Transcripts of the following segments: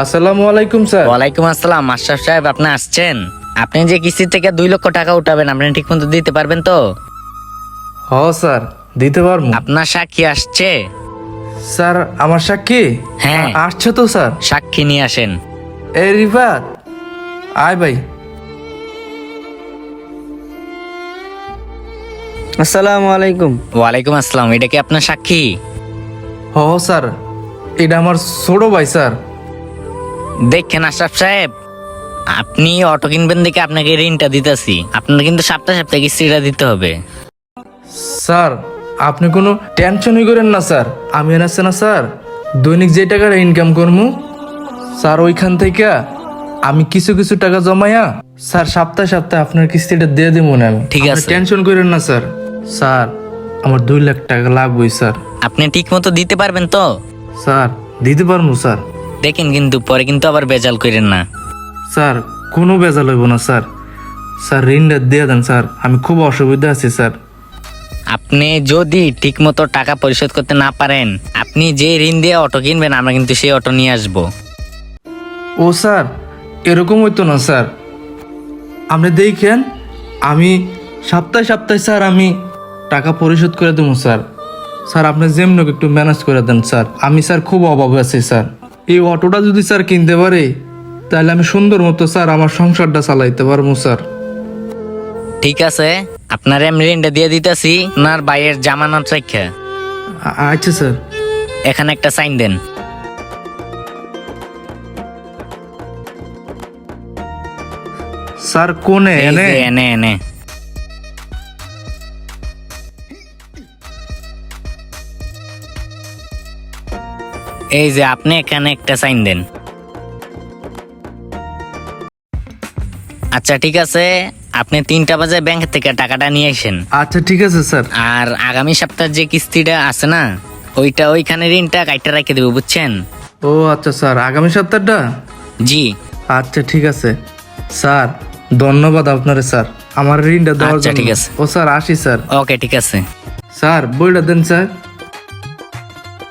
আসসালামু আলাইকুম স্যার। ওয়ালাইকুম আসসালাম মাস্টার সাহেব আপনি আসছেন? আপনি যে কিস্তি থেকে দুই লক্ষ টাকা উঠাবেন আপনি ঠিক মতো দিতে পারবেন তো? হ স্যার দিতে পারব। আপনার সাক্ষী আসছে? স্যার আমার সাক্ষী? হ্যাঁ। আসছে তো স্যার। সাক্ষী নিয়ে আসেন। এই রিফাত আয় ভাই। আসসালামু আলাইকুম। ওয়ালাইকুম আসসালাম এটা কি আপনার সাক্ষী? হ স্যার এটা আমার ছোট ভাই স্যার। দেখেন আশরাফ সাহেব আপনি অটো কিনবেন দেখে আপনাকে ঋণটা দিতেছি। আপনার কিন্তু সপ্তাহে সপ্তাহে কিস্তিটা দিতে হবে। স্যার আপনি কোনো টেনশনই করেন না স্যার। আমি আছে না স্যার। দৈনিক যে টাকাটা ইনকাম করব স্যার ওইখান থেকে আমি কিছু কিছু টাকা জমাইয়া স্যার সপ্তাহে সপ্তাহে আপনার কিস্তিটা দিয়ে দিব না আমি। ঠিক আছে। টেনশন করেন না স্যার। স্যার আমার দুই লাখ টাকা লাগবেই স্যার। আপনি ঠিক মতো দিতে পারবেন তো? স্যার দিতে পারব স্যার। দেখেন কিন্তু পরে কিন্তু আবার বেজাল করেন না। স্যার কোনো বেজাল হইব না স্যার। স্যার ঋণটা দিয়ে দেন স্যার। আমি খুব অসুবিধা আছি স্যার। আপনি যদি ঠিক মতো টাকা পরিশোধ করতে না পারেন আপনি যে ঋণ দিয়ে অটো কিনবেন আমরা কিন্তু সেই অটো নিয়ে আসব। ও স্যার এরকম হইতো না স্যার। আপনি দেখেন আমি সপ্তাহে সপ্তাহে স্যার আমি টাকা পরিশোধ করে দেবো স্যার। স্যার আপনি যেমন একটু ম্যানেজ করে দেন স্যার। আমি স্যার খুব অভাবে আছি স্যার। এই অটোটা যদি স্যার কিনতে পারে তাহলে আমি সুন্দর মতো স্যার আমার সংসারটা চালাইতে পারব স্যার। ঠিক আছে আপনার আমি ঋণটা দিয়ে দিতেছি আপনার বাইয়ের জামানত রেখে। আচ্ছা স্যার। এখানে একটা সাইন দেন। স্যার কোনে? এনে? এনে এনে। এই যে আপনি এখানে একটা সাইন দেন। আচ্ছা ঠিক আছে। আপনি তিনটা বাজে ব্যাংক থেকে টাকাটা নিয়ে আসেন। আচ্ছা ঠিক আছে স্যার। আর আগামী সপ্তাহের যে কিস্তিটা আছে না ওইটা ওইখানে ঋণটা কাইটা রেখে দেবো বুঝছেন? ও আচ্ছা স্যার। আগামী সপ্তাহটা? জি। আচ্ছা ঠিক আছে। স্যার ধন্যবাদ আপনারে স্যার। আমার ঋণটা দেওয়ার আচ্ছা, জন্য। ঠিক আছে। ও স্যার আসি স্যার। ওকে ঠিক আছে। স্যার বইটা দেন স্যার।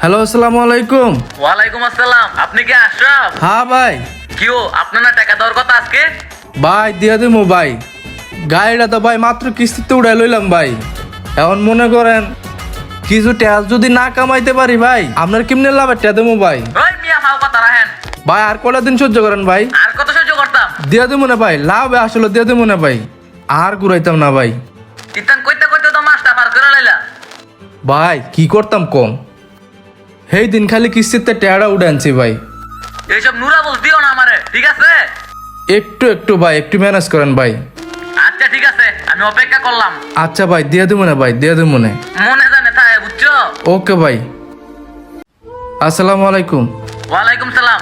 হ্যালো আসসালামু আলাইকুম। ওয়ালাইকুম আসসালাম। আপনি কি আশরাফ? হ্যাঁ ভাই। কিও আপনার না টাকা দেওয়ার কথা আজকে? ভাই দিয়া দেবো ভাই। গাড়িটা তো ভাই মাত্র কিস্তিতে উড়াই লইলাম ভাই। এখন মনে করেন কিছু ট্যাক্স যদি না কামাইতে পারি ভাই আপনার কেমনে লাভ ট্যা দেবো ভাই? ওই মিয়া কথা ভাই আর কটা দিন সহ্য করেন ভাই? আর কত সহ্য করতাম? দিয়া দেবো না ভাই। লাভ আসলে দিয়া দেবো না ভাই। আর ঘুরাইতাম না ভাই। ইতান কইতে কইতে তো মাসটা পার করে লাইলা। ভাই কি করতাম কম? সেই দিন খালি কিস্তিতে টেয়ারা উঠে আনছি ভাই। এইসব নুরা বল দিও না আমারে ঠিক আছে? একটু একটু ভাই একটু ম্যানেজ করেন ভাই। আচ্ছা ঠিক আছে আমি অপেক্ষা করলাম। আচ্ছা ভাই দিয়ে দেবো না ভাই দিয়ে দেবো না। মনে জানে তাই বুঝছ? ওকে ভাই। আসসালামু আলাইকুম। ওয়ালাইকুম সালাম।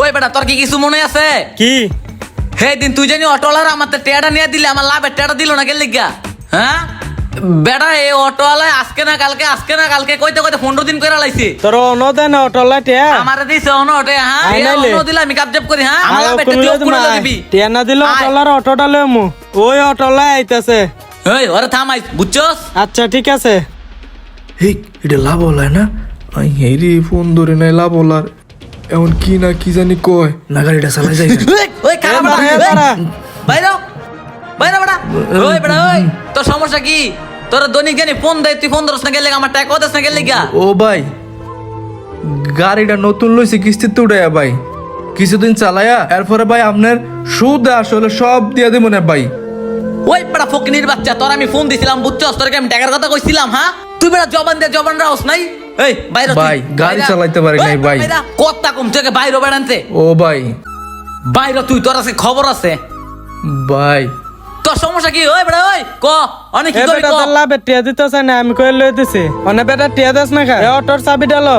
ওই বেটা তোর কি কিছু মনে আছে? কি? হে দিন তুই জানি অটোওয়ালার আমার তো টেয়াটা নিয়ে দিলে আমার লাভের টেয়াটা দিল না গেলে গা হ্যাঁ? বেটা এই অটোওয়ালায় আজকে না কালকে আজকে না কালকে কইতে কইতে পনেরো দিন করে লাইছি। তোর অনদেন অটলা টিয়া। আমারে দিছে অন ওটে হ্যাঁ? এই। অন্য দিলে আমি কাবজাব করি হ্যাঁ? আমার আয় লাভের কোন দিবি। টিয়া না দিলে। অটলার অটোটা লই মু। ওই অটলা আইতাছে। এই ওরে থামাই বুঝছস? আচ্ছা ঠিক আছে। এই এটা লাভ হলায় না? আই হেরি ফোন ধরে নাই লাভ হলার। এমন কি না কি জানি কয়? না। গাড়িটা চালাই যায় ওই, কারা। বাইরে বাইরে তোর সমস্যা কি? তোর দৈনিক জানি ফোন দেয় তুই ফোন ধরস না গেলে আমার টাকা কদাস না গেলে গা ও ভাই গাড়িটা নতুন লইছে কিস্তিতে উঠাইয়া ভাই। কিছুদিন চালায়া এরপরে ভাই আপনার সুদ আসলে সব দিয়ে দেবো না ভাই। ওই বেটা ফকিনির বাচ্চা তোর আমি ফোন দিছিলাম বুঝছস? তোর আমি টাকার কথা কইছিলাম হ্যাঁ? তুই বেটা জবান দে জবান রাওস নাই? এই বাইরে ভাই, গাড়ি চালাইতে পারি নাই, ভাই। কথা কম থেকে বাইরে বেড়ানতে ও ভাই। বাইরে তুই তোর আছে খবর আছে। ভাই। তোর সমস্যা কি? ওই বেড়া ওই ক? অনেক কি এ করবি বেটা ক? তোর লাভের টিয়া না আমি কয়ে লয়ে দিছি। অনেক বেটা টিয়া দিস না খা এ অটোর চাবি ডালো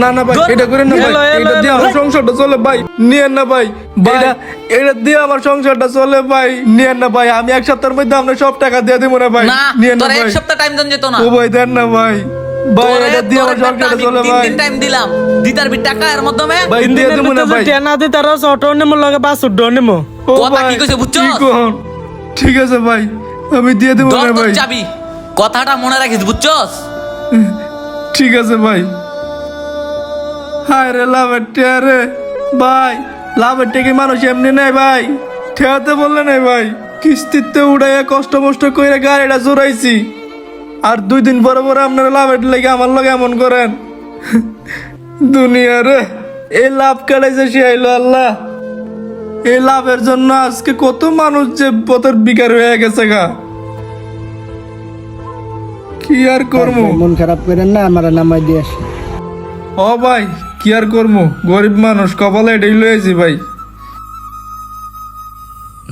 না না ভাই এটা করে না ভাই। এটা দিয়ে আমার সংসারটা চলে ভাই। নিয়েন না ভাই। এটা এটা দিয়ে আমার সংসারটা চলে ভাই। নিয়েন না ভাই। আমি এক সপ্তাহের মধ্যে আপনার সব টাকা দিয়ে দিব না ভাই। না নিয়েন না তোর এক সপ্তাহ টাইম দেন যেত না। ও ভাই দেন না ভাই। ভাই এটা দিয়ে আমার একটা সংসারটা চলে ভাই দিন টাইম দিলাম। দিতার বি টাকা এর মাধ্যমে। ভাই দিয়ে দিনের না ভাই। টিয়া না দিতে অটো নিমো লগে বাস উড্ডো নিমো। ও কথা কি কইছে বুঝছস? ঠিক আছে ভাই আমি দিয়ে দেবো না ভাই। চাবি। কথাটা মনে রাখিস বুঝছস? ঠিক আছে ভাই। হায় রে লাভের ভাই লাভের টেকে মানুষ এমনি নেই ভাই? ঠেয়াতে বললে নাই ভাই। কিস্তিতে উড়াইয়া কষ্ট মষ্ট করে গাড়িটা জোরাইছি আর দুই দিন পরে পরে আপনারা লাভের লেগে আমার লগে এমন করেন। দুনিয়া রে এই লাভ কাটাইছে সে আইলো আল্লাহ। এই লাভের জন্য আজকে কত মানুষ যে পথের বিকার হয়ে গেছে গা। কি আর করব মন খারাপ করেন না আমার নামাই দিয়ে আসি ও ভাই কি আর করব গরিব মানুষ কপালে এটাই লয়েছি ভাই।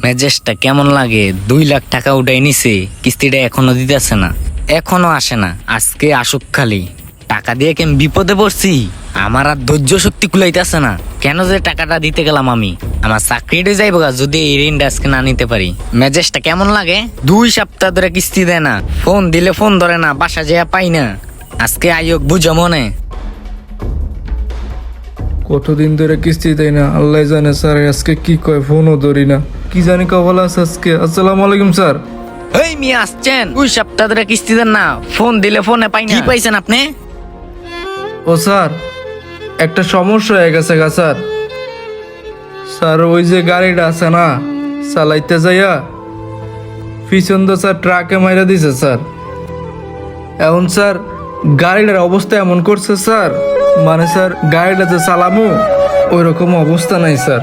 মেজেসটা কেমন লাগে? দুই লাখ টাকা উঠাই নিছে কিস্তিটা এখনও দিতেছে না। এখনও আসে না। আজকে আসুক খালি। টাকা দিয়ে কেন বিপদে পড়ছি? আমার আর ধৈর্য শক্তি কুলাইতেছে না। কেন যে টাকাটা দিতে গেলাম আমি? আমার চাকরিটা যাইব গা, যদি এই ঋণটা আজকে না নিতে পারি। মেজেসটা কেমন লাগে? দুই সপ্তাহ ধরে কিস্তি দেয় না। ফোন দিলে ফোন ধরে না, বাসা যেয়া পাই না। আজকে আইয়ক বুঝো মনে। কতদিন ধরে কিস্তি দেয় না? আল্লাহ জানে স্যার, আজকে কি কয়, ফোনও ধরি না। কি জানি কপাল আছে আজকে। আসসালামু আলাইকুম, স্যার। এই মিয়া আসছেন। দুই সপ্তাহ ধরে কিস্তি দেন না। ফোন দিলে ফোনে পাই না। কি পাইছেন আপনি? ও স্যার একটা সমস্যা হয়ে গেছে গা স্যার। স্যার ওই যে গাড়িটা আছে না চালাইতে যাইয়া পিছন তো স্যার ট্রাকে মাইরা দিছে স্যার। এখন স্যার গাড়িটার অবস্থা এমন করছে স্যার। মানে স্যার গাড়িটা যে চালামু ওই রকম অবস্থা নাই স্যার।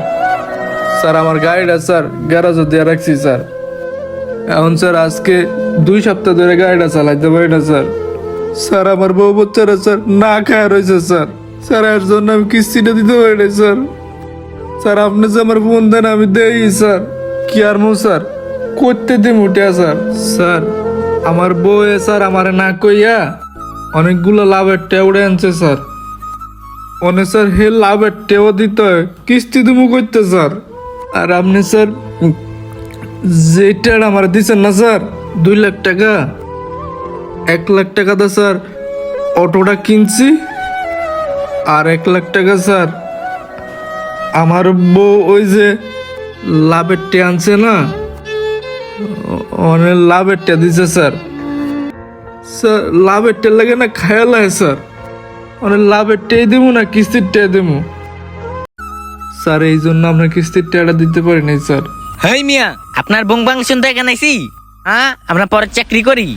স্যার আমার গাড়িটা স্যার গ্যারাজও দিয়ে রাখছি স্যার। এখন স্যার, আজকে দুই সপ্তাহ ধরে গাড়িটা চালাইতে পারি না, স্যার। স্যার, আমার বউ বাচ্চারা স্যার, না খায় রয়েছে স্যার। স্যার, এর জন্য আমি কিস্তিটা দিতে পারি না স্যার। স্যার, আপনি যে আমার ফোন দেন, আমি দেই, স্যার। কি আর মো, স্যার? করতে দিম উঠে স্যার। স্যার, আমার বউ এ স্যার, আমার না কইয়া অনেকগুলো লাভের টেউ উড়ে আনছে, স্যার। অনেক স্যার, হে লাভের টেও দিতে হয়। কিস্তি দিমু করতে স্যার। আর আপনি, স্যার যেটা আমার দিচ্ছেন না, স্যার? দুই লাখ টাকা। এক লাখ টাকা তো, স্যার, অটোটা কিনছি। আর এক লাখ টাকা, স্যার, আমার বউ ওই যে লাভের টে আনছে না, অনেক লাভের টে দিছে, স্যার। স্যার লাভের টে লাগে না খায়াল হয় স্যার। অনেক লাভের টে দেবো না কিস্তির টে দেবো স্যার, এই জন্য আপনার কিস্তির টেটা দিতে পারি নাই, স্যার। হেই মিয়া আপনার বংবাং শুনতে এখানে আইছি। হ্যাঁ আমরা পরে চাকরি করি।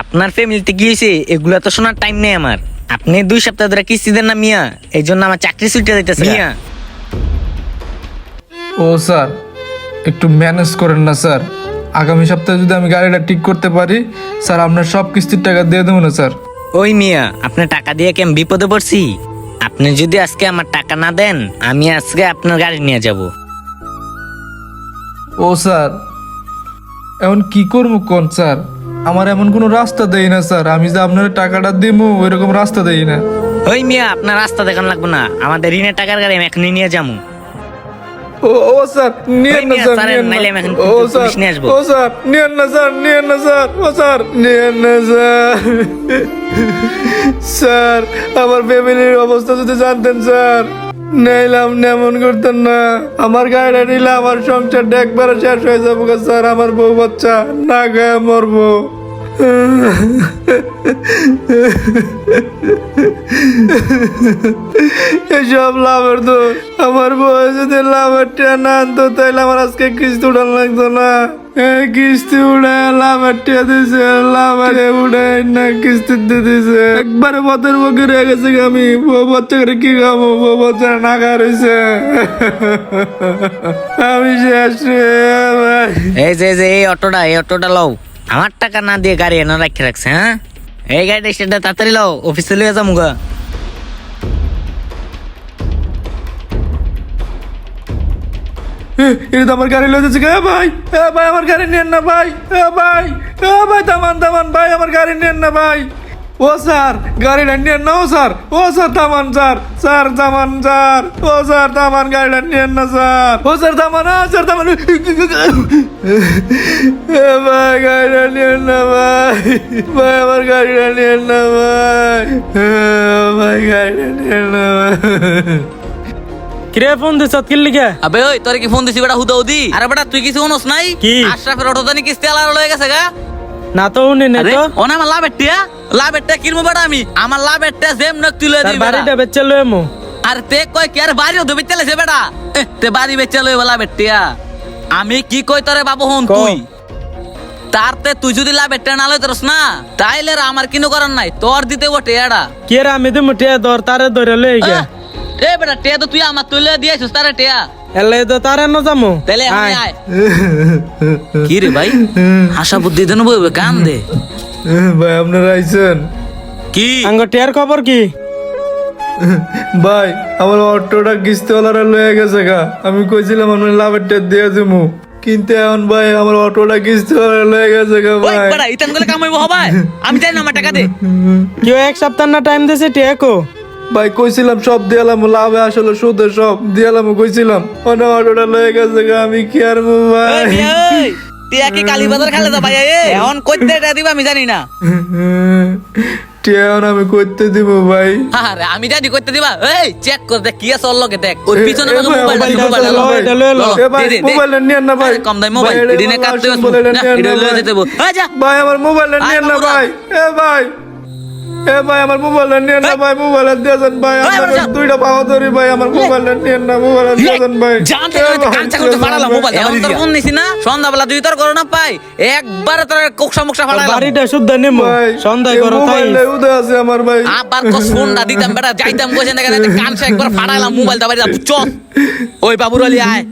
আপনার ফ্যামিলিতে কি হয়েছে এগুলা তো শোনার টাইম নেই আমার। আপনি দুই সপ্তাহ ধরে কিস্তি দেন না মিয়া। এই জন্য আমার চাকরি ছুটে দিতেছে। মিয়া। ও স্যার একটু ম্যানেজ করেন না স্যার। আগামী সপ্তাহে যদি আমি গাড়িটা ঠিক করতে পারি স্যার আপনার সব কিস্তির টাকা দিয়ে দেবো না স্যার। ওই মিয়া আপনি টাকা দিয়ে কেম বিপদে পড়ছি? আপনি যদি আজকে আমার টাকা না দেন আমি আজকে আপনার গাড়ি নিয়ে যাব। ও স্যার এখন কি করব কোন স্যার? আমার এমন কোনো রাস্তা দেই না স্যার আমি যে আপনার টাকাটা দিব ওই রকম রাস্তা দেই না। ওই মিয়া আপনার রাস্তা দেখান লাগবে না। আমাদের ঋণের টাকার গাড়ি আমি এখনই নিয়ে যাব ও ও স্যার নিয়েন না স্যার নিয়েন না। ও স্যার ও স্যার নিয়েন না স্যার নিয়েন না স্যার ও স্যার নিয়েন না স্যার। স্যার আমার ফ্যামিলির অবস্থা যদি জানতেন স্যার। নাইলাম এমন করতেন না। আমার গাড়িটা নিলে আমার সংসারটা একবারে শেষ হয়ে যাব স্যার, আমার বউ বাচ্চা। না গায়ে মরবো। এসব লাভের দোষ আমার বউ যদি লাভের না আনতো তাইলে আমার আজকে কিস্তি উঠান লাগতো না। কিস্তি উড়ে লাভের দিছে, লাভের উড়ে না কিস্তি দিয়ে দিছে। একবারে পথের মুখে রয়ে গেছে আমি, বউ বাচ্চা করে কি খাব, বউ বাচ্চা না খাওয়া আমি শেষ এই যে, এই অটোটা এই অটোটা লও। আমার টাকা না দিয়ে গাড়ি এনে রাখে রাখছে হ্যাঁ? এই গাড়িটা স্টেটটা তাড়াতাড়ি লও অফিসে লিয়ে যাব গা। এটা আমার গাড়ি লয়ে যাচ্ছে এ ভাই এ ভাই, আমার গাড়ি নেন না ভাই, এ ভাই এ ভাই দামান দামান ভাই, আমার গাড়ি নেন না ভাই। ও স্যার গাড়িটা নেন না ও স্যার। ও স্যার দামান স্যার। স্যার দামান স্যার। ও স্যার দামান গাড়িটা নেন না স্যার। ও স্যার দামান ও স্যার দামান। ভাই গাড়িটা নেন না ভাই। ভাই আমার গাড়িটা নেন না ভাই। ভাই গাড়িটা নেন না ভাই। কিরে ফোন দিছ কি লিখে আবে ওই তোর কি ফোন দিছি বেটা হুদা উদি আরে বেটা তুই কিছু শুনোস নাই? কি? আশরাফের অটো জানি কিস্তি আলার লয়ে গেছে গা? না তো উনি আরে তো। ওনা আমার লাভ এটিয়া লাভ এটিয়া কিনবো বেটা আমি। আমার লাভ এটিয়া জেম নক তুলে দিই বাড়িটা বেচে লয়ে মো আর তে কই কি আর বাড়ি ধুবি চলেছে বেটা। তে বাড়ি বেচে লই বলা বেটিয়া আমি কি কই তোরে বাবু হন তুই? তার তে তুই যদি লাভ এটিয়া না লই তোরস না তাইলে আমার কিনো করার নাই। তোর দিতে ওটে এডা। কে রে আমি তো মুটিয়া দর তারে ধরে লয়ে গে এ বেটা টিয়া তো তুই আমার তুলে দিয়েছিস তারে টিয়া। এলে তো তারে ন যামু। তাহলে আমি আয়। কি রে ভাই? হাসা বুদ্ধি দেন বইবে কান দে। ভাই আপনারা আইছেন? কি? আঙ্গ টিয়ার খবর কি? ভাই আমার অটোটা কিস্তিওয়ালারা লয়ে গেছে গা। আমি কইছিলাম আপনার লাভের টেট দিয়ে দিমু। কিন্তু এখন ভাই আমার অটোটা কিস্তিওয়ালা লয়ে গেছে গা ওই ভাই। বেটা ইতানগুলো কামাইবো হবাই। আমি জানি না আমার টাকা দে। কেউ এক সপ্তাহ না টাইম দিছে টিয়া কো ভাই কইছিলাম সব দিয়ালাম লাভে আসলে সুদে সব দিয়ালাম কইছিলাম। অন্য অটোটা লয়ে গেছে আমি কি আর ভাই? মিয়া, ওই, টিয়া কি কালী বাজার খালে তো ভাই এখন কইতে এটা দিবা আমি জানি না। টিয়া আমি করতে দিব ভাই। আরে আমি জানি কইতে দিবা। এই চেক কর দেখ কি আছে ওর লগে দেখ। এ- পিছনে মোবাইল মোবাইল নিয়েন না। ভাই। কম দাম মোবাইল আমার কাটতে না ভাই। ভাই আমার মোবাইলটা আয়, নিয়েন না ভাই। এ ভাই। এ ভাই আমার মোবাইলটা নিয়েন না। ভাই। মোবাইলটা দিয়েছেন ভাই আমার। দুইটা পাওয়া ধরি ভাই আমার মোবাইলটা নিয়েন না মোবাইলটা ভাই কাঞ্চা করতে মোবাইল তোর ফোন নিছি না সন্ধ্যাবেলা দুই তোর করো না পাই। একবার তোর কোকসা মুকসা ফাড়ালাম। বাড়িটা শুদ্ধ নেমু। ভাই সন্ধ্যায় করো তাই। মোবাইলটা উদয় আছে আমার ভাই। আবার কস ফোনটা দিতাম বেটা যাইতাম কইছেন দেখেন কানসা একবার ফাড়াইলাম মোবাইলটা বাড়ি বুঝছ? ওই বাবুর আলী আয়।